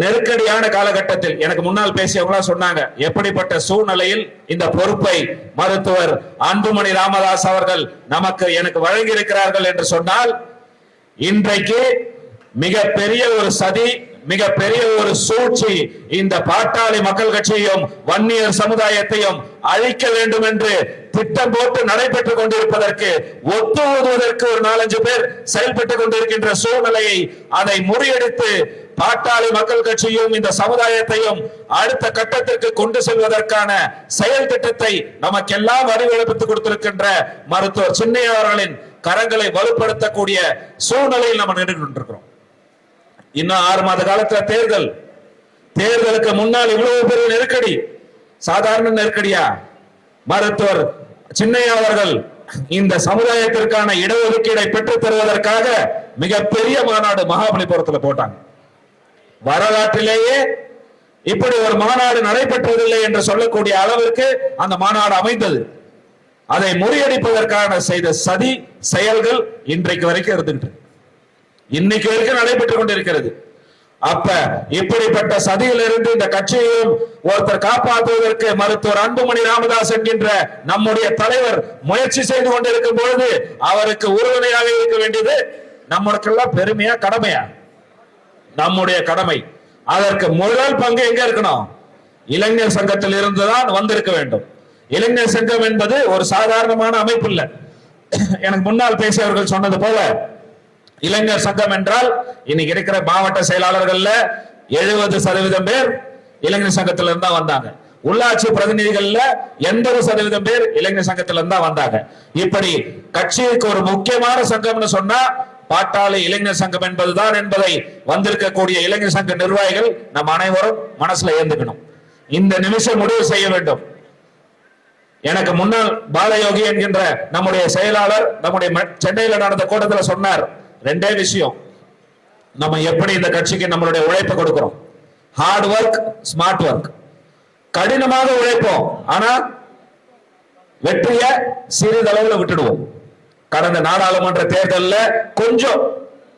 நெருக்கடியான காலகட்டத்தில் எனக்கு முன்னால் பேசியவங்களா சொன்னாங்க எப்படிப்பட்ட சூழ்நிலையில் இந்த பொறுப்பை மருத்துவர் அன்புமணி ராமதாஸ் அவர்கள் நமக்கு எனக்கு வழங்கி இருக்கிறார்கள் என்று சொன்னால் இன்றைக்கு மிக பெரிய ஒரு சதி மிக பெரிய ஒரு சூழ்ச்சி இந்த பாட்டாளி மக்கள் கட்சியையும் வன்னியர் சமுதாயத்தையும் அழிக்க வேண்டும் என்று திட்டம் போட்டு நடைபெற்றுக் கொண்டிருப்பதற்கு ஒத்து ஊதுவதற்கு ஒரு நாலஞ்சு பேர் செயல்பட்டுக் கொண்டிருக்கின்ற சூழ்நிலையை அதை முறியடித்து பாட்டாளி மக்கள் கட்சியும் இந்த சமுதாயத்தையும் அடுத்த கட்டத்திற்கு கொண்டு செல்வதற்கான செயல் திட்டத்தை நமக்கெல்லாம் வடிவமைத்து கொடுத்திருக்கின்ற மருத்துவர் சின்னையவர்களின் கரங்களை வலுப்படுத்தக்கூடிய சூழ்நிலையில் நம்ம நின்று கொண்டிருக்கிறோம் இன்னும் ஆறு மாத காலத்துல தேர்தல். தேர்தலுக்கு முன்னால் இவ்வளவு பெரிய நெருக்கடி. சாதாரண நெருக்கடியா? மருத்துவர் சின்னையா அவர்கள் இந்த சமுதாயத்திற்கான இடஒதுக்கீடை பெற்றுத் தருவதற்காக மிகப்பெரிய மாநாடு மகாபலிபுரத்துல போட்டாங்க. வரலாற்றிலேயே இப்படி ஒரு மாநாடு நடைபெற்றதில்லை என்று சொல்லக்கூடிய அளவிற்கு அந்த மாநாடு அமைந்தது. அதை முறியடிப்பதற்கான செய்த சதி செயல்கள் இன்றைக்கு வரைக்கும் இருந்துகிட்டு இன்னைக்கு வரைக்கும் நடைபெற்றுக் கொண்டிருக்கிறது. அப்ப இப்படிப்பட்ட சதியிலிருந்து இந்த கட்சியையும் ஒருத்தர் காப்பாற்றுவதற்கு மருத்துவர் அன்புமணி ராமதாஸ் என்கின்ற நம்முடைய தலைவர் முயற்சி செய்து கொண்டிருக்கும் பொழுது அவருக்கு உறுதுணையாக இருக்க வேண்டியது நம்மளுக்கெல்லாம் பெருமையா கடமையா? நம்முடைய கடமை. அதற்கு முதல் பங்கு எங்க இருக்கணும்? இளைஞர் சங்கத்தில் இருந்துதான் வந்திருக்க வேண்டும். இளைஞர் சங்கம் என்பது ஒரு சாதாரணமான அமைப்பு இல்லை. எனக்கு முன்னால் பேசியவர்கள் சொன்னது போல இளைஞர் சங்கம் என்றால் இன்னைக்கு இருக்கிற மாவட்ட செயலாளர்கள்ல எழுபது சதவீதம் பேர் இளைஞர் சங்கத்துல இருந்தா வந்தாங்க. உள்ளாட்சி பிரதிநிதிகள்ல எண்பது சதவீதம் பேர் இளைஞர் சங்கத்துல இருந்தா வந்தாங்க. இப்படி கட்சிக்கு ஒரு முக்கியமான சங்கம்னு சொன்னா பாட்டாளி இளைஞர் சங்கம் என்பதுதான் என்பதை வந்திருக்கக்கூடிய இளைஞர் சங்க நிர்வாகிகள் நம் அனைவரும் மனசுல ஏந்துக்கணும். இந்த நிமிஷம் முடிவு செய்ய வேண்டும். எனக்கு முன்னால் பாலயோகி என்கின்ற நம்முடைய செயலாளர் நம்முடைய ம- சென்னையில நடந்த கூட்டத்துல சொன்னார் ரெண்டே விஷயம். நம்ம எப்படி இந்த கட்சிக்கு நம்மளுடைய உழைப்பை கொடுக்கிறோம்? ஹார்ட் ஒர்க் ஸ்மார்ட் ஒர்க் கடினமாக உழைப்போம் ஆனா வெற்றிய சிறிதளவுல விட்டுடுவோம். கடந்த நாடாளுமன்ற தேர்தல்ல கொஞ்சம்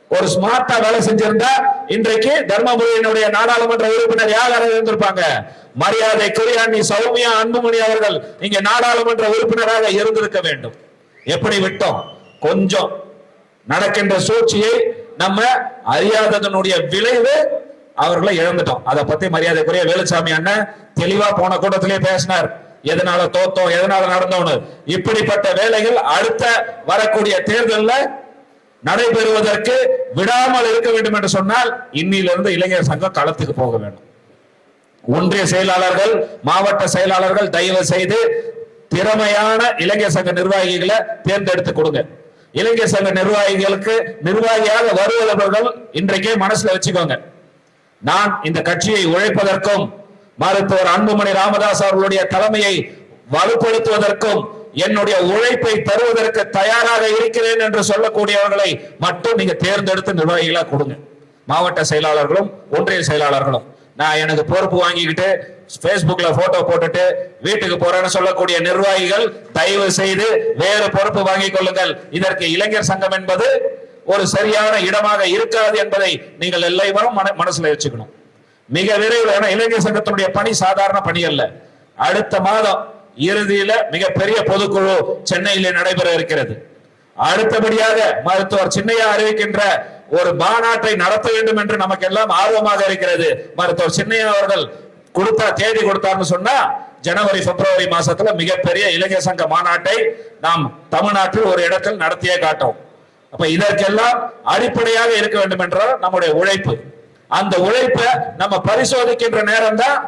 ஒரு ஸ்மார்ட்டா வேலை செஞ்சிருந்தா இன்றைக்கு தர்மபுரியினுடைய நாடாளுமன்ற உறுப்பினர் யாராக இருந்திருப்பாங்க? மரியாதைக்குரிய அண்ணி சௌமியா அன்புமணி அவர்கள் இங்க நாடாளுமன்ற உறுப்பினராக இருந்திருக்க வேண்டும். எப்படி விட்டோம்? கொஞ்சம். நடக்கின்ற சூழ்ச்சியை நம்ம அறியாததனுடைய விளைவு அவர்களை இழந்துட்டோம். அதை பத்தி மரியாதைக்குரிய வேலுசாமி அண்ணன் தெளிவா போன கூட்டத்திலே பேசினார். எதனால தோத்தோம் எதனால நடந்தோம்னு. இப்படிப்பட்ட வேலைகள் அடுத்த வரக்கூடிய தேர்தலில் நடைபெறுவதற்கு விடாமல் இருக்க வேண்டும் என்று சொன்னால் இன்னிலிருந்து இளைஞர் சங்கம் களத்துக்கு போக வேண்டும். ஒன்றிய செயலாளர்கள் மாவட்ட செயலாளர்கள் தயவு செய்து திறமையான இளைஞர் சங்க நிர்வாகிகளை தேர்ந்தெடுத்து கொடுங்க. இளைஞர் சங்க நிர்வாகிகளுக்கு நிர்வாகியாக வருவதவர்கள் இன்றைக்கே மனசுல வச்சுக்கோங்க. நான் இந்த கட்சியை உழைப்பதற்கும் மருத்துவர் அன்புமணி ராமதாஸ் அவர்களுடைய தலைமையை வலுப்படுத்துவதற்கும் என்னுடைய உழைப்பை தருவதற்கு தயாராக இருக்கிறேன் என்று சொல்லக்கூடியவர்களை மட்டும் நீங்க தேர்ந்தெடுத்து நிர்வாகிகளா கொடுங்க. மாவட்ட செயலாளர்களும் ஒன்றிய செயலாளர்களும். நான் எனக்கு பொறுப்பு வாங்கிக்கிட்டு பேஸ்புக்ல போட்டோ போட்டுட்டு வீட்டுக்கு போறேன்னு சொல்லக்கூடிய நிர்வாகிகள் தயவு செய்து வேறு பொறுப்பு வாங்கிக் கொள்ளுங்கள். இதற்கு இளைஞர் சங்கம் என்பது ஒரு சரியான இடமாக இருக்காது என்பதை நீங்கள் எல்லைவரும் மன- மனசுல வச்சுக்கணும். மிக விரைவில் ஏன்னா இளைஞர் சங்கத்தினுடைய பணி சாதாரண பணி அல்ல. அடுத்த மாதம் இறுதியில மிகப்பெரிய பொதுக்குழு சென்னையில நடைபெற இருக்கிறது. அடுத்தபடியாக மருத்துவர் சின்னையா அறிவிக்கின்ற ஒரு மாநாட்டை நடத்த வேண்டும் என்று நமக்கு எல்லாம் ஆர்வமாக இருக்கிறது. மருத்துவர் சின்னையா அவர்கள் கொடுத்தா தேதி கொடுத்தார்னு சொன்னா ஜனவரி பிப்ரவரி மாசத்துல மிகப்பெரிய இளைஞர் சங்க மாநாட்டை நாம் தமிழ்நாட்டில் ஒரு இடத்தில் நடத்தியே காட்டோம். அப்ப இதற்கெல்லாம் அடிப்படையாக இருக்க வேண்டும் என்றால் நம்முடைய உழைப்பு. அந்த உழைப்பை நம்ம பரிசோதிக்கின்ற நேரம் தான்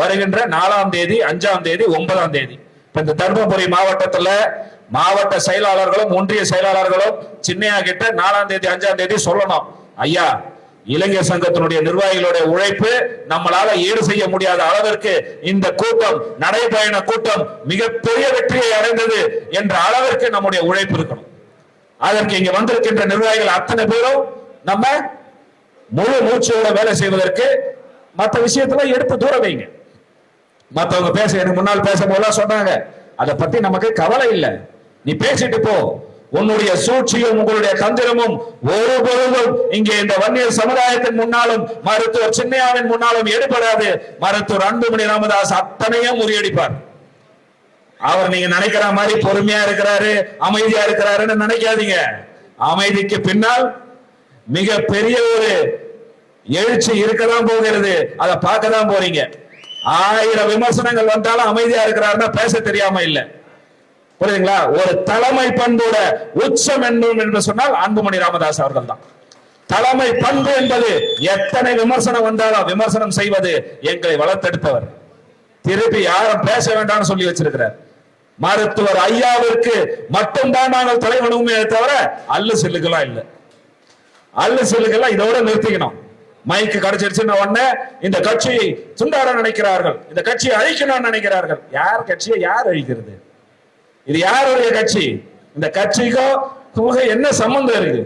வருகின்ற நாலாம் தேதி அஞ்சாம் தேதி ஒன்பதாம் தேதி. இப்ப இந்த தருமபுரி மாவட்டத்துல மாவட்ட செயலாளர்களும் ஒன்றிய செயலாளர்களும் சின்னையா கிட்ட நாலாம் தேதி அஞ்சாம் தேதி சொல்லணும். ஐயா இளைஞர் சங்கத்தினுடைய நிர்வாகிகளுடைய உழைப்பு நம்மளால ஈடு செய்ய முடியாத அளவிற்கு இந்த கூட்டம் நடைபயண கூட்டம் மிகப்பெரிய வெற்றியை அடைந்தது என்ற அளவிற்கு நம்முடைய உழைப்பு இருக்கணும். அதற்கு இங்க வந்திருக்கின்ற நிர்வாகிகள் அத்தனை பேரும் நம்ம முழு மூச்சோட வேலை செய்வதற்கு மற்ற விஷயத்துல எடுத்து தூர வைங்க. மற்றவங்க பேச எனக்கு முன்னால் பேச போதெல்லாம் சொன்னாங்க. அதை பத்தி நமக்கு கவலை இல்லை. நீ பேசிட்டு போ. உன்னுடைய சூழ்ச்சியும் உங்களுடைய தந்திரமும் ஒரு பொழுதும் இங்கே இந்த வன்னியர் சமுதாயத்தின் முன்னாலும் மருத்துவர் சின்னையாவின் முன்னாலும் எடுபடாது. மருத்துவர் அன்புமணி ராமதாஸ் அத்தனையும் முறியடிப்பார். அவர் நீங்க நினைக்கிற மாதிரி பொறுமையா இருக்கிறாரு அமைதியா இருக்கிறாருன்னு நினைக்காதீங்க. அமைதிக்கு பின்னால் மிக பெரிய ஒரு எழுச்சி இருக்கதான் போகிறது. அதை பார்க்க தான் போறீங்க. ஆயிரம் விமர்சனங்கள் வந்தாலும் அமைதியா இருக்கிறாருன்னா பேச தெரியாம இல்லை. புரியுதுங்களா? ஒரு தலைமை பண்போட உச்சம் என்னும் என்று சொன்னால் அன்புமணி ராமதாஸ் அவர்கள் தான். தலைமை பண்பு என்பது எத்தனை விமர்சனம் வந்தாலும் விமர்சனம் செய்வது எங்களை வளர்த்தெடுத்தவர் திருப்பி யாரும் பேச வேண்டாம்னு சொல்லி வச்சிருக்கிறார். மருத்துவர் ஐயாவிற்கு மட்டும்தான் நாங்கள் தலைவனுமே தவிர அல்லு செல்லுக்கெல்லாம் இல்லை. அல்லு செல்லுக்கெல்லாம் இதோட நிறுத்திக்கணும். மைக்கு கிடைச்சிருச்சுன்னு உடனே இந்த கட்சியை துண்டாட நினைக்கிறார்கள். இந்த கட்சியை அழிக்கணும்னு நினைக்கிறார்கள். யார் கட்சியை? யார் அழிக்கிறது? இது யாருடைய கட்சி? இந்த கட்சிக்கும் உங்களுக்கு என்ன சம்பந்தம் இருக்கு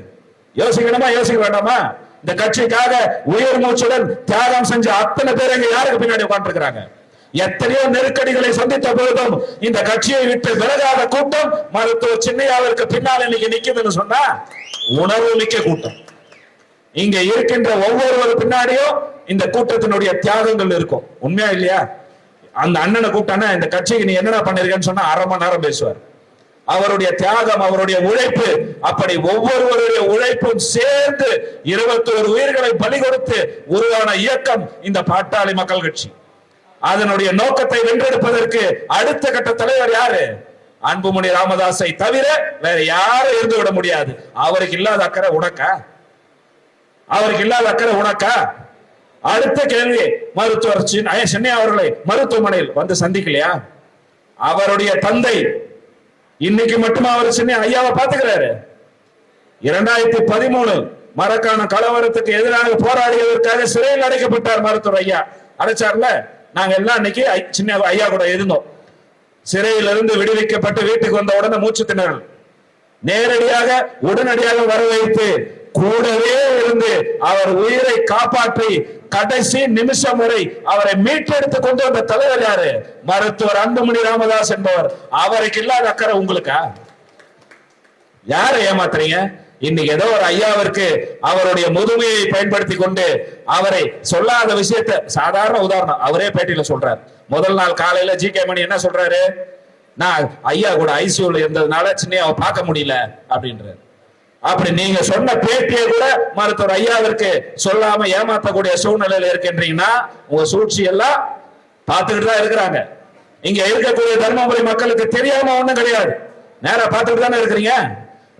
யோசிக்கணுமா? யோசிக்க வேண்டாமா? இந்த கட்சிக்காக உயிர் மூச்சுடன் தியாகம் செஞ்ச அத்தனை பேர் இங்க யாருக்கு பின்னாடி உட்காந்துருக்கிறாங்க எத்தனையோ நெருக்கடிகளை சந்தித்த பொழுதும் இந்த கட்சியை விட்டு விலகாத கூட்டம் மருத்துவ சின்னையாவிற்கு பின்னால் இன்னைக்கு நிக்குதுன்னு சொன்னா உணர்வு மிக்க கூட்டம். இங்க இருக்கின்ற ஒவ்வொருவர் பின்னாடியும் இந்த கூட்டத்தினுடைய தியாகங்கள் இருக்கும். உண்மையா இல்லையா? அந்த அண்ணனை கூப்பிட்டானா இந்த கட்சிக்கு நீ என்னடா பண்ணிருக்கேன்னு சொன்னா அரை மணி நேரம் பேசுவார். அவருடைய தியாகம் அவருடைய உழைப்பு அப்படி ஒவ்வொருவருடைய உழைப்பும் சேர்ந்து இருபத்தோரு உயிர்களை பலி கொடுத்து உருவான இயக்கம் இந்த பாட்டாளி மக்கள் கட்சி. அதனுடைய நோக்கத்தை வென்றெடுப்பதற்கு அடுத்த கட்ட தலைவர் யாரு? அன்புமணி ராமதாஸை தவிர வேற யாரும் இருந்து விட முடியாது. அவருக்கு இல்லாத அக்கறை உனக்கா? அவருக்கு இல்லாத அக்கறை உனக்கா? அடுத்த கேள்வி மருத்துவர் ஐயா, சென்னை அவர்களை மருத்துவமனையில் வந்து சந்திக்கலையா? அவருடைய தந்தை இன்னைக்கு மட்டுமா அவர் சென்னை ஐயாவை பாத்துக்கிறாரு இரண்டாயிரத்தி பதிமூணு மரக்கான கலவரத்துக்கு எதிராக போராடியதற்காக சிறையில் அடைக்கப்பட்டார் மருத்துவர் ஐயா. அடைச்சார்ல? நாங்க எல்லாம் இன்னைக்கு ஐ- சின்ன ஐயா கூட இருந்தோம். சிறையிலிருந்து விடுவிக்கப்பட்டு வீட்டுக்கு வந்த உடனே மூச்சு திணறல். நேரடியாக உடனடியாக வரவைத்து கூடவே இருந்து அவர் உயிரை காப்பாற்றி கடைசி நிமிஷம் வரை அவரை மீட்டெடுத்து கொண்டு வந்த தலைவர் யாரு? மருத்துவர் அன்புமணி ராமதாஸ் என்பவர். அவருக்கு இல்லாத அக்கறை உங்களுக்கா? யாரை ஏமாத்துறீங்க? இன்னைக்கு ஏதோ ஒரு ஐயாவிற்கு அவருடைய முதுமையை பயன்படுத்தி கொண்டு அவரை சொல்லாத விஷயத்தை சாதாரண உதாரணம் அவரே பேட்டியில சொல்றார். முதல் நாள் காலையில ஜி கே மணி என்ன சொல்றாரு? நான் ஐயா கூட ஐசியூல இருந்ததுனால சின்ன அவ பார்க்க முடியல அப்படின்றார். அப்படி நீங்க சொன்ன பேட்டியை கூட மருத்துவர் ஐயாவிற்கு சொல்லாம ஏமாத்தக்கூடிய சூழ்நிலையில இருக்கின்றீங்கன்னா உங்க சூழ்ச்சி எல்லாம் பார்த்துக்கிட்டு தான் இருக்கிறாங்க. இங்க இருக்கக்கூடிய தர்மபுரி மக்களுக்கு தெரியாம ஒண்ணும் கிடையாது. நேரா பார்த்துட்டு தானே இருக்கிறீங்க?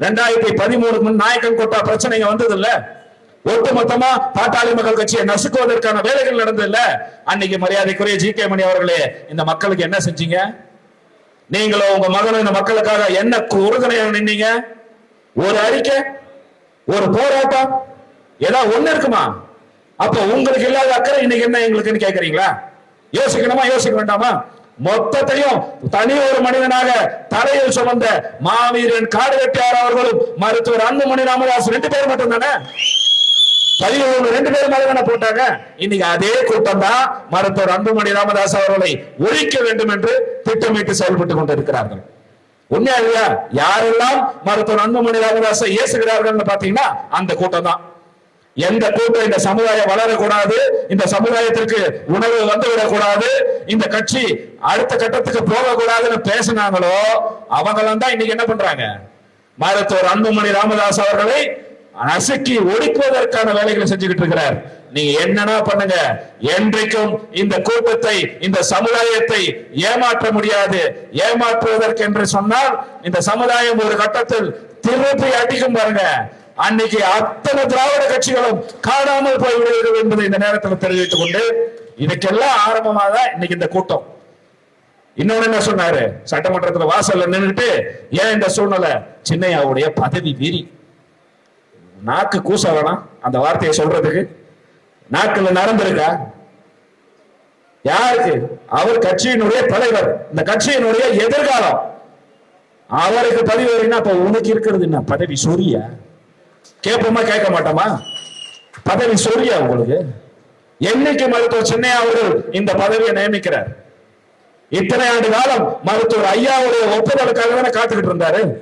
ரெண்டாயிரத்தி பதிமூணுக்கு முன் நாயக்கன் கோட்டா பிரச்சனைங்க வந்தது இல்ல ஒட்டுமொத்தமா பாட்டாளி மக்கள் கட்சியை நசுக்குவதற்கான வேலைகள் நடந்தது இல்ல அன்னைக்கு மரியாதைக்குரிய ஜி கே மணி அவர்களே இந்த மக்களுக்கு என்ன செஞ்சீங்க? நீங்களும் உங்க மகனும் இந்த மக்களுக்காக என்ன உறுதுணையாக நின்னீங்க? ஒரு அறிக்கை ஒரு போராட்டம் ஏதாவது ஒண்ணு இருக்குமா? அப்ப உங்களுக்கு இல்லாத அக்கறை இன்னைக்கு என்ன எங்களுக்குன்னு கேக்குறீங்களா? யோசிக்கணுமா யோசிக்க வேண்டாமா? மொத்தத்தையும் தனி ஒரு மனிதனாக தலையில் சுமந்த மாவீரன் காடு வெட்டியார் அவர்களும் மருத்துவர் அன்புமணி ராமதாஸ் ரெண்டு பேர் மட்டும் தானே பதிவு ரெண்டு பேர் மேல தானே போட்டாங்க? இன்னைக்கு அதே கூட்டம் தான் மருத்துவர் அன்புமணி ராமதாஸ் அவர்களை ஒழிக்க வேண்டும் என்று திட்டமிட்டு செயல்பட்டுக் கொண்டிருக்கிறார்கள். உண்மையா இல்லையா? யாரெல்லாம் மருத்துவர் அன்புமணி ராமதாசை ஏசுகிறார்கள் பாத்தீங்கன்னா அந்த கூட்டம் தான். எந்த கூட்டம் இந்த சமுதாயம் வளரக்கூடாது இந்த சமுதாயத்திற்கு உணவு வந்துவிடக்கூடாது இந்த கட்சி அடுத்த கட்டத்துக்கு போகக்கூடாதுன்னு பேசினாங்களோ அவங்களாம் தான் இன்னைக்கு என்ன பண்றாங்க? மருத்துவர் அன்புமணி ராமதாஸ் அவர்களை நசுக்கி ஒடுக்குவதற்கான வேலைகளை செஞ்சுக்கிட்டு இருக்கிறார். நீங்க என்னடா பண்ணுங்க? என்றைக்கும் இந்த கூட்டத்தை இந்த சமுதாயத்தை ஏமாற்ற முடியாது. ஏமாற்றுவதற்கு என்று சொன்னால் இந்த சமுதாயம் ஒரு கட்டத்தில் திருப்பி அடிக்கும் பாருங்க. அன்னைக்கு அத்தனை திராவிட கட்சிகளும் காணாமல் போய்விடுகிறது என்பதை இந்த நேரத்தில் தெரிவித்துக் கொண்டு இதுக்கெல்லாம் ஆரம்பமாக தான் இன்னைக்கு இந்த கூட்டம். இன்னொன்னு என்ன சொன்னாரு? சட்டமன்றத்துல வாசல்ல நின்றுட்டு ஏன் இந்த சூழ்நிலை? சின்னையாவுடைய பதவி வீரி நாக்கு கூச வேணாம் அந்த வார்த்தையை சொல்றதுக்கு. நாட்கள் நடந்திருக்கா? யாருக்கு? அவர் கட்சியினுடைய தலைவர். இந்த கட்சியினுடைய எதிர்காலம். அவருக்கு பதவி வரீங்கன்னா அப்ப உனக்கு இருக்கிறது என்ன? பதவி சொரிய? கேட்போமா கேட்க மாட்டோமா? பதவி சொரியா உங்களுக்கு? என்னைக்கு மருத்துவர் சென்னையா அவர்கள் இந்த பதவியை நியமிக்கிறார்? இத்தனை ஆண்டு காலம் மருத்துவர் ஐயாவுடைய ஒப்புதலுக்காக தானே காத்துக்கிட்டு இருந்தாரு?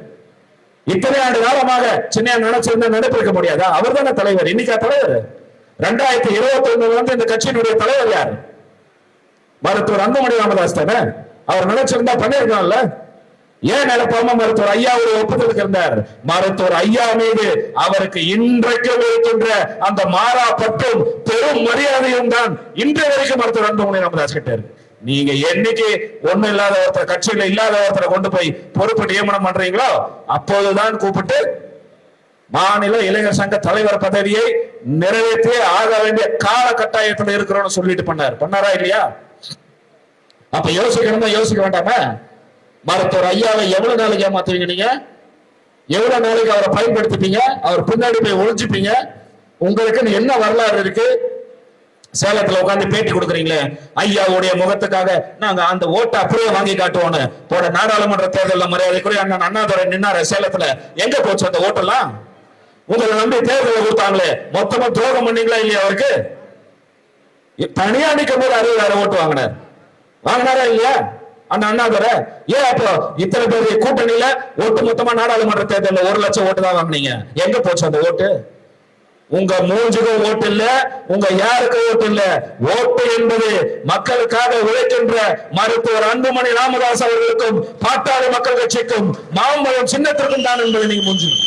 இத்தனை ஆண்டு காலமாக சென்னையா நினைச்சிருந்தா நினைப்பிருக்க முடியாதா? அவர் தானே தலைவர். இன்னைக்கா தலைவர்? ரெண்டாயிரத்தி இருபத்தி ஒண்ணுல வந்து இந்த கட்சியினுடைய தலைவர் யார்? மருத்துவர் அன்புமணி ராமதாஸ் தானே? அவர் நினைச்சிருந்தா பண்ணிருக்கலாம்ல ஏன் நினைப்பாம மருத்துவர் ஐயா ஒரு ஒப்புதலுக்கு இருந்தார்? மருத்துவர் ஐயா மீது அவருக்கு இன்றைக்கு இருக்கின்ற அந்த மாறா பற்றும் பெரும் மரியாதையும் தான் இன்றைய வரைக்கும் மருத்துவர் அன்புமணி ராமதாஸ் கிட்ட இருக்கு. நீங்க என்னைக்கு ஒண்ணு இல்லாத ஒருத்தர் கட்சியில இல்லாத ஒருத்தரை கொண்டு போய் பொறுப்பு நியமனம் பண்றீங்களோ அப்போதுதான் கூப்பிட்டு மாநில இளைஞர் சங்க தலைவர் பதவியை நிறைவேற்றி ஆக வேண்டிய கால கட்டாயத்தில் இருக்கிறோம்னு சொல்லிட்டு பண்ணார். பண்ணாரா இல்லையா? அப்ப யோசிக்கணுமா? யோசிக்க வேண்டாமா? மருத்துவர் ஐயாவை எவ்வளவு நாளைக்கு ஏமாத்துவீங்க நீங்க? எவ்வளவு நாளைக்கு அவரை பயன்படுத்திப்பீங்க? அவர் பின்னாடி போய் ஒழிஞ்சுப்பீங்க உங்களுக்கு என்ன வரலாறு இருக்கு? சேலத்துல உட்காந்து பேட்டி கொடுக்குறீங்களே. ஐயாவுடைய முகத்துக்காக நாங்க அந்த ஓட்டை அப்படியே வாங்கி காட்டுவோம்னு. போட நாடாளுமன்ற தேர்தலில் மரியாதைக்குரிய அண்ணன் அண்ணாதுரை நின்னாரு சேலத்துல. எங்க போச்சு அந்த ஓட்டெல்லாம்? உங்களை நம்பி தேர்தலை கொடுத்தாங்களே? மொத்தமா துரோகம் பண்ணீங்களா இல்லையா அவருக்கு? தனியா நிற்கும் போது அறுபதாயிரம் ஓட்டு வாங்கினார். வாங்கினாரா இல்லையா? அந்த அண்ணாதுரை ஏன் அப்போ இத்தனை பேர் கூட்டணியில ஒட்டு மொத்தமா நாடாளுமன்ற தேர்தலில் ஒரு லட்சம் ஓட்டு தான் வாங்குனீங்க? எங்க போச்சு அந்த ஓட்டு? உங்க மூஞ்சுக்கு ஓட்டு இல்ல உங்க யாருக்கு ஓட்டு இல்ல? ஓட்டு என்பது மக்களுக்காக உழைக்கின்ற மருத்துவர் அன்புமணி ராமதாஸ் அவர்களுக்கும் பாட்டாளி மக்கள் கட்சிக்கும் மாம்பழம் சின்னத்திற்கும் தான் என்பதை நீங்க மூஞ்சுக்கணும்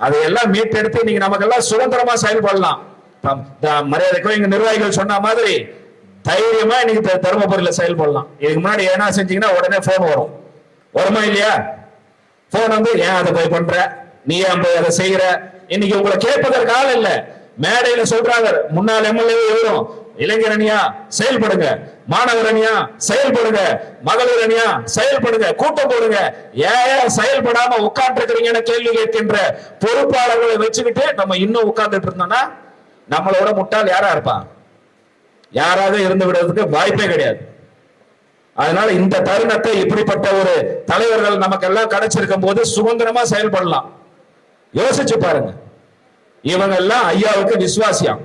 அதையெல்லாம் மீட்டெடுத்து நீங்க நமக்கெல்லாம் சுதந்திரமா செயல்படலாம். தம்- த- மரியாதைக்கும் எங்க நிர்வாகிகள் சொன்ன மாதிரி தைரியமா இன்னைக்கு த- தருமபுரியில செயல்படலாம். இதுக்கு முன்னாடி ஏன்னா செஞ்சீங்கன்னா உடனே போன் வரும். வருமா இல்லையா? போன் வந்து ஏன் அதை போய் பண்ற? நீ ஏன் போய் அதை செய்யற? இன்னைக்கு உங்களை கேட்பதற்கு ஆள் இல்ல. மேடையில சொல்றாங்க. முன்னாள் எம்எல்ஏ வரும். இளைஞரணியா செயல்படுங்க. மாணவரணியா செயல்படுங்க. மகளிர் அணியா செயல்படுங்க. கூட்டம் போடுங்க. ஏன் செயல்படாம உட்கார்ந்து இருக்கிறீங்கன்னு கேள்வி கேட்கின்ற பொறுப்பாளர்களை வச்சுக்கிட்டு நம்ம இன்னும் உட்கார்ந்துட்டு இருந்தோம்னா நம்மளோட முட்டாள் யாரா இருப்பான் யாராக இருந்து விடுறதுக்கு வாய்ப்பே கிடையாது. அதனால இந்த தருணத்தை இப்படிப்பட்ட ஒரு தலைவர்கள் நமக்கெல்லாம் கிடைச்சிருக்கும் போது சுதந்திரமா செயல்படலாம். யோசிச்சு பாருங்க. இவங்க எல்லாம் ஐயாவுக்கு விசுவாசியம்.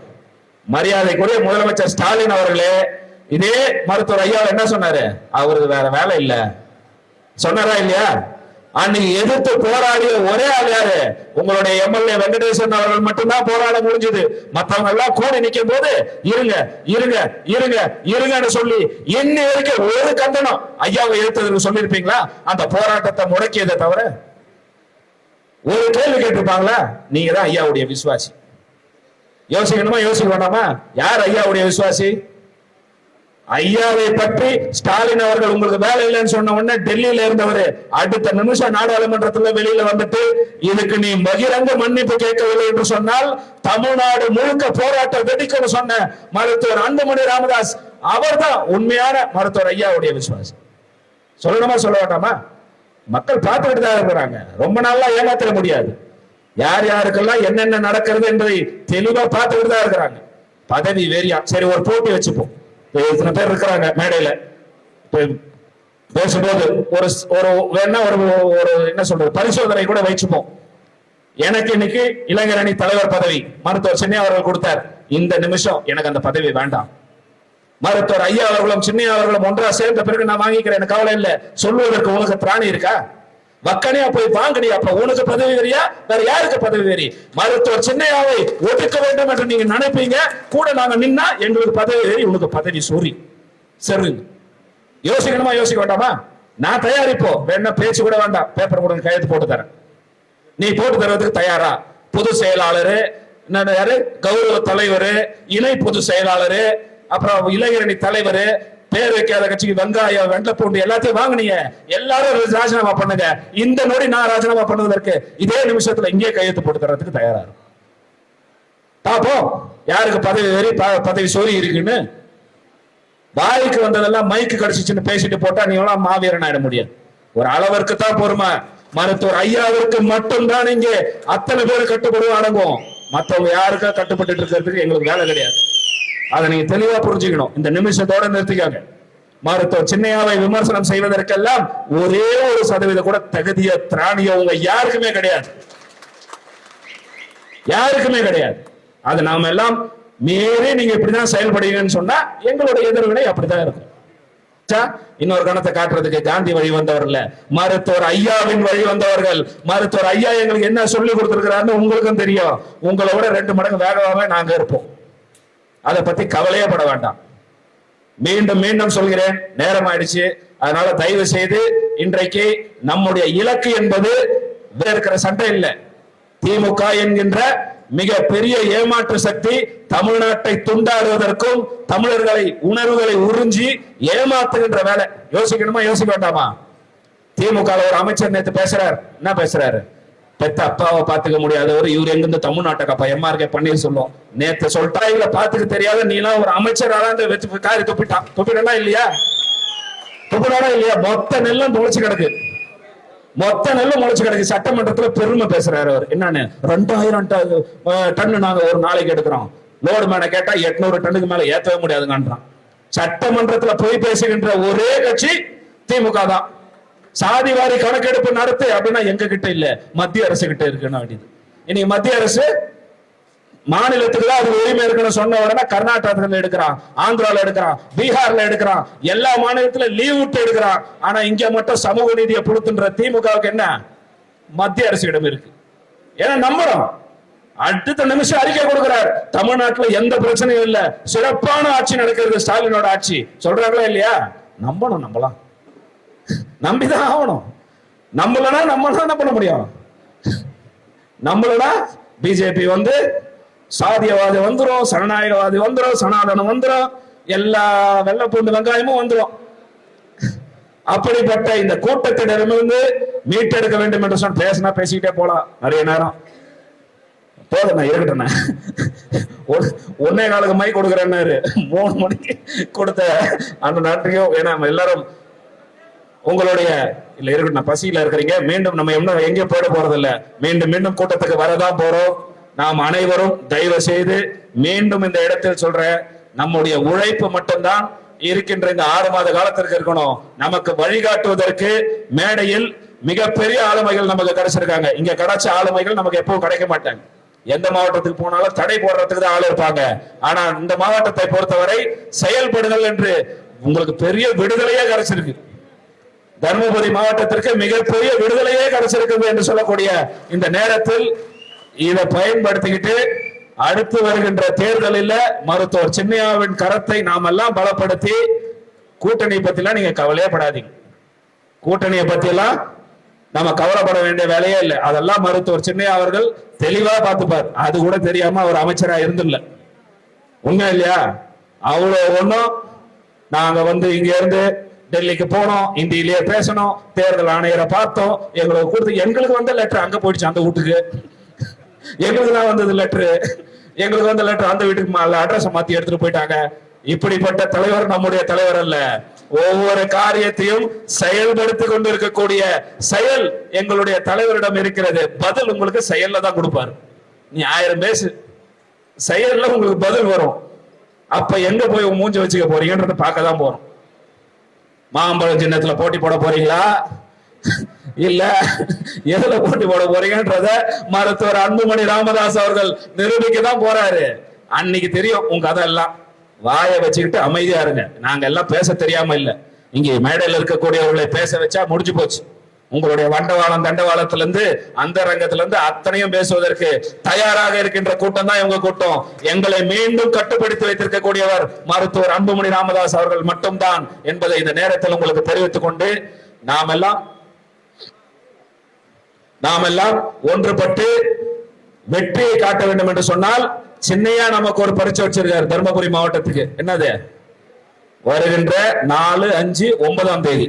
மரியாதைக்குரிய முதலமைச்சர் ஸ்டாலின் அவர்களே இதே மருத்துவர் ஐயா என்ன சொன்னாரு? அவருக்கு வேற வேலை இல்ல. சொன்னாரா இல்லையா? அன்னைக்கு எதிர்த்து போராடிய ஒரே ஆள் யாரு? உங்களுடைய எம்எல்ஏ வெங்கடேசன் அவர்கள் மட்டும்தான் போராட முடிஞ்சது. மத்தவங்க எல்லாம் கூடி நிக்கும் போது இருங்க இருங்க இருங்க இருங்கன்னு சொல்லி இன்னி வரைக்கும் ஒரு கண்டனம் ஐயாவை எடுத்ததுக்கு சொல்லியிருப்பீங்களா? அந்த போராட்டத்தை முடக்கியதை தவிர ஒரு கேள்வி கேட்டிருப்பாங்களா? நீங்க தான் ஐயாவுடைய விசுவாசி. யோசிக்கணுமா யோசிக்க வேண்டாமா? யார் ஐயாவுடைய விசுவாசி? ஐயாவை பற்றி ஸ்டாலின் அவர்கள் உங்களுக்கு வேலை இல்லைன்னு சொன்ன உடனே டெல்லியில இருந்தவர். அடுத்த நிமிஷம் நாடாளுமன்றத்துல வெளியில வந்துட்டு இதுக்கு நீ பகிரங்க மன்னிப்பு கேட்கவில்லை என்று சொன்னால் தமிழ்நாடு முழுக்க போராட்டம் வெடிக்கும் சொன்ன மருத்துவர் அன்புமணி ராமதாஸ் அவர்தான் உண்மையான மருத்துவர் ஐயாவுடைய விசுவாசம் சொல்லணுமா சொல்ல வேண்டாமா? மக்கள் பார்த்துக்கிட்டு தான் இருக்கிறாங்க. ரொம்ப நாளா ஏமாத்திட முடியாது. யார் யாருக்கெல்லாம் என்னென்ன நடக்கிறது என்பதை தெளிவா பார்த்துக்கிட்டு தான் இருக்கிறாங்க. பதவி வேறியா? சரி ஒரு போட்டி வச்சுப்போம். இப்ப இத்தனை பேர் இருக்கிறாங்க மேடையில. பேசும்போது ஒரு ஒரு வேணா ஒரு ஒரு என்ன சொல்றது பரிசோதனை கூட வச்சுப்போம். எனக்கு இன்னைக்கு இளைஞர் அணி தலைவர் பதவி. மருத்துவர் சின்ன அவர்கள் கொடுத்தார். இந்த நிமிஷம் எனக்கு அந்த பதவி வேண்டாம். மருத்துவர் ஐயா அவர்களும் சின்ன அவர்களும் ஒன்றா சேர்ந்த பிறகு நான் வாங்கிக்கிறேன் எனக்கு கவலை இல்லை. சொல்வதற்கு உலக பிராணி இருக்கா? மக்கனையா போய் வாங்கடி அப்ப உனக்கு பதவி வெறியா வேற யாருக்கு பதவி வெறி மருத்துவர் சின்னையாவை ஒதுக்க வேண்டும் என்று நீங்க நினைப்பீங்க. கூட நாங்க நின்னா எங்களுக்கு பதவி வெறி உனக்கு பதவி சொறி சரிங்க யோசிக்கணுமா யோசிக்க வேண்டாமா? நான் தயாரிப்போ. வேணா பேச்சு கூட வேண்டாம். பேப்பர் கூட கையெழுத்து போட்டு தரேன். நீ போட்டு தர்றதுக்கு தயாரா? பொது செயலாளர் என்ன யாரு? கௌரவ தலைவர் இணை பொது செயலாளரு அப்புறம் இளைஞரணி தலைவர் பேர் வைக்காத கட்சிக்கு வெங்காயம் வெண்டை பூண்டு எல்லாத்தையும் வாங்குனீங்க. எல்லாரும் ராஜினாமா பண்ணுங்க. இந்த நொடி நான் ராஜினாமா பண்ணுவதற்கு இதே நிமிஷத்துல இங்கே கையெழுத்து போட்டு தர்றதுக்கு தயாரா இருக்கும். பாப்போம் யாருக்கு பதவி வெறி ப- பதவி சோரி இருக்குன்னு? வாய்க்கு வந்ததெல்லாம் மைக்கு கிடைச்சிச்சுன்னு பேசிட்டு போட்டா நீ எல்லாம் மாவீரன் ஆயிட முடியாது. ஒரு அளவிற்கு தான் பொறுமை. மருத்துவர் ஐயாவிற்கு மட்டும்தான் இங்கே. அத்தனை பேர் கட்டுப்படு அடங்கும். மத்தவங்க யாருக்கா கட்டுப்பட்டு இருக்கிறதுக்கு எங்களுக்கு வேலை கிடையாது. அதை நீங்க தெளிவா புரிஞ்சுக்கணும். இந்த நிமிஷத்தோட நிறுத்திக்காங்க. மருத்துவர் சின்னையாவை விமர்சனம் செய்வதற்கெல்லாம் ஒரே ஒரு சதவீதம் கூட தகுதிய திராணியோ உங்க யாருக்குமே கிடையாது. யாருக்குமே கிடையாது. அது நாம எல்லாம் மீறி நீங்க இப்படிதான் செயல்படுவீங்கன்னு சொன்னா எங்களுடைய எதிர்வினை அப்படித்தான் இருக்கும். இன்னொரு கணத்தை காட்டுறதுக்கு காந்தி வழி வந்தவர்கள் மருத்துவர் ஐயாவின் வழி வந்தவர்கள் மருத்துவர் ஐயா எங்களுக்கு என்ன சொல்லி கொடுத்திருக்கிறாருன்னு உங்களுக்கும் தெரியும். உங்களை விட ரெண்டு மடங்கு வேகமாக நாங்க இருப்போம். அதை பத்தி கவலையே பட வேண்டாம். மீண்டும் மீண்டும் சொல்கிறேன் நேரம் ஆயிடுச்சு அதனால தயவு செய்து இன்றைக்கு நம்முடைய இலக்கு என்பது வேற இருக்கிற சண்டை இல்லை. திமுக என்கின்ற மிக பெரிய ஏமாற்று சக்தி தமிழ்நாட்டை துண்டாடுவதற்கும் தமிழர்களை உணர்வுகளை உறிஞ்சி ஏமாத்துகின்ற வேலை. யோசிக்கணுமா யோசிக்க வேண்டாமா? திமுக ஒரு அமைச்சர் நேற்று பேசுறாரு. என்ன பேசுறாரு? பெத்த அப்பாவை பாத்துக்க முடியாதவர் இவர் எங்கிருந்து தமிழ்நாட்டுக்கு அப்பா எம்ஆர்கே பன்னீர் சொல்லும். நேத்து சொல்லிட்டா இவளை பாத்துக்க தெரியாத நீலாம் ஒரு அமைச்சரால அந்த வச்சு காரி துப்பிட்டான் துப்பிடனா இல்லையா? துப்பிடானா இல்லையா? மொத்த நெல்லும் முளைச்சு கிடக்கு. மொத்த நெல்லும் முளைச்சு கிடக்கு. சட்டமன்றத்துல பெருமை பேசுறாரு அவர். என்னன்னு? ரெண்டாயிரம் டன் நாங்க ஒரு நாளைக்கு எடுக்கிறோம். லோடு மேல கேட்டா எட்நூறு டன்னுக்கு மேல ஏத்தவே முடியாதுங்கன்றான். சட்டமன்றத்துல போய் பேசுகின்ற ஒரே கட்சி திமுக தான். சாதி வாரி கணக்கெடுப்பு நடத்து அப்படின்னா எங்க கிட்ட இல்ல. மத்திய அரசு கிட்ட இருக்குன்னு வேண்டியது. இன்னைக்கு மத்திய அரசு மாநிலத்துக்கு தான் அது உரிமை இருக்குன்னு சொன்ன உடனே கர்நாடகத்துல எடுக்கிறான் ஆந்திரால எடுக்கிறான் பீகார்ல எடுக்கிறான் எல்லா மாநிலத்துல லீவ் விட்டு எடுக்கிறான். ஆனா இங்க மட்டும் சமூக நீதியை புடுத்துன்ற திமுகவுக்கு என்ன? மத்திய அரசு இடம் இருக்கு. ஏன்னா நம்புறோம். அடுத்த நிமிஷம் அறிக்கை கொடுக்கிறார். தமிழ்நாட்டுல எந்த பிரச்சனையும் இல்ல. சிறப்பான ஆட்சி நடக்கிறது ஸ்டாலினோட ஆட்சி. சொல்றாங்களா இல்லையா? நம்பணும் நம்பலாம். நம்பிதான் ஆகணும். நம்மளனா நம்ம என்ன பண்ண முடியும்? நம்மளனா பிஜேபி வந்து சாதியவாதி வந்துரும் சனநாயகவாதி வந்துடும் சனாதனம் வந்துரும் எல்லா வெள்ளப்பூண்டு வெங்காயமும் வந்துரும். அப்படிப்பட்ட இந்த கூட்டத்திடமிருந்து மீட்டெடுக்க வேண்டும் என்று சொன்ன பேசினா பேசிக்கிட்டே போலாம். நிறைய நேரம். போதுண்ணா இருக்கட்டும்ண்ணா. ஒன்னே நாளுக்கு மை கொடுக்குறேன்னாரு. மூணு மணிக்கு கொடுத்த அந்த நாட்டையும் ஏன்னா நம்ம எல்லாரும் உங்களுடைய இல்ல இருக்கட்டும் பசியில இருக்கிறீங்க மீண்டும் நம்ம என்ன எங்க போயிட போறது இல்ல மீண்டும் மீண்டும் கூட்டத்துக்கு வரதான் போறோம். நாம் அனைவரும் தயவு செய்து மீண்டும் இந்த இடத்தில் சொல்ற நம்முடைய உழைப்பு மட்டும்தான் இருக்கின்ற இந்த ஆறு மாத காலத்திற்கு இருக்கணும். நமக்கு வழிகாட்டுவதற்கு மேடையில் மிகப்பெரிய ஆளுமைகள் நமக்கு கிடைச்சிருக்காங்க. இங்க கிடைச்ச ஆளுமைகள் நமக்கு எப்பவும் கிடைக்க மாட்டாங்க. எந்த மாவட்டத்துக்கு போனாலும் தடை போடுறதுக்கு தான் ஆள் இருப்பாங்க. ஆனா இந்த மாவட்டத்தை பொறுத்தவரை செயல்படுதல் என்று உங்களுக்கு பெரிய விடுதலையே கிடைச்சிருக்கு. தருமபுரி மாவட்டத்திற்கு மிகப்பெரிய விடுதலையே கிடைச்சிருக்குது என்று சொல்லக்கூடிய இந்த நேரத்தில் இதை பயன்படுத்திக்கிட்டு அடுத்து வருகின்ற தேர்தலில் மருத்துவர் சின்னையாவின் கரத்தை நாம் எல்லாம் பலப்படுத்தி கூட்டணி பத்திலாம் நீங்க கவலையே படாதீங்க. கூட்டணியை பத்தியெல்லாம் நம்ம கவலைப்பட வேண்டிய வேலையே இல்லை. அதெல்லாம் மருத்துவர் சின்னையா அவர்கள் தெளிவா பார்த்துப்பார். அது கூட தெரியாம அவர் அமைச்சரா இருந்துல்ல உண்மை இல்லையா? அவ்வளவு ஒன்றும் நாங்க வந்து இங்க இருந்து டெல்லிக்கு போனோம் இந்தியிலேயே பேசணும் தேர்தல் ஆணையரை பார்த்தோம். எங்களுக்கு கொடுத்து எங்களுக்கு வந்த லெட்டர் அங்க போயிடுச்சு அந்த வீட்டுக்கு. எங்களுக்கு தான் வந்தது லெட்டரு எங்களுக்கு வந்த லெட்டர் அந்த வீட்டுக்கு அட்ரஸ் மாத்தி எடுத்துட்டு போயிட்டாங்க. இப்படிப்பட்ட தலைவர் நம்முடைய தலைவர் அல்ல. ஒவ்வொரு காரியத்தையும் செயல்படுத்திக் கொண்டு இருக்கக்கூடிய செயல் எங்களுடைய தலைவரிடம் இருக்கிறது. பதில் உங்களுக்கு செயல்ல தான் கொடுப்பாரு. நீ ஆயிரம் பேசு. செயல்ல உங்களுக்கு பதில் வரும். அப்ப எங்க போய் மூஞ்சி வச்சுக்க போறீங்கன்றத பார்க்க தான் போறோம். மாம்பழம் சின்னத்துல போட்டி போட போறீங்களா? இல்ல எதுல போட்டி போட போறீங்கன்றத மருத்துவர் அன்புமணி ராமதாஸ் அவர்கள் நிரூபிக்க தான் போறாரு. அன்னைக்கு தெரியும் உங்க அதெல்லாம் வாயை வச்சுக்கிட்டு அமைதியா இருங்க. நாங்க எல்லாம் பேச தெரியாம இல்ல. இங்க மேடையில் இருக்கக்கூடியவர்களை பேச வச்சா முடிஞ்சு போச்சு. உங்களுடைய வண்டவாளம் தண்டவாளத்திலிருந்து அந்த ரங்கத்துல இருந்து அத்தனையும் பேசுவதற்கு தயாராக இருக்கின்ற கூட்டம் தான் இவங்க கூட்டம். எங்களை மீண்டும் கட்டுப்படுத்தி வைத்திருக்கக்கூடியவர் மருத்துவர் அன்புமணி ராமதாஸ் அவர்கள் மட்டும்தான் என்பதை இந்த நேரத்தில் உங்களுக்கு தெரிவித்துக் கொண்டு நாம் எல்லாம் நாம் எல்லாம் ஒன்றுபட்டு வெற்றியை காட்ட வேண்டும் என்று சொன்னால் சின்னையா நமக்கு ஒரு பரிச்சை வச்சிருக்காரு தருமபுரி மாவட்டத்துக்கு. என்னது? வருகின்ற நாலு அஞ்சு ஒன்பதாம் தேதி.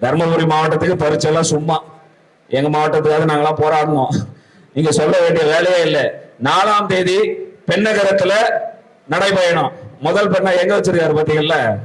தருமபுரி மாவட்டத்துக்கு பரிச்செல்லாம் சும்மா. எங்க மாவட்டத்துக்காக நாங்களாம் போராடணும். நீங்க சொல்ல வேண்டிய வேலையே இல்லை. நாலாம் தேதி பெண்ணகரத்துல நடைபயணம். முதல் பெண்ணை எங்க வச்சிருக்காரு பாத்தீங்கல்ல?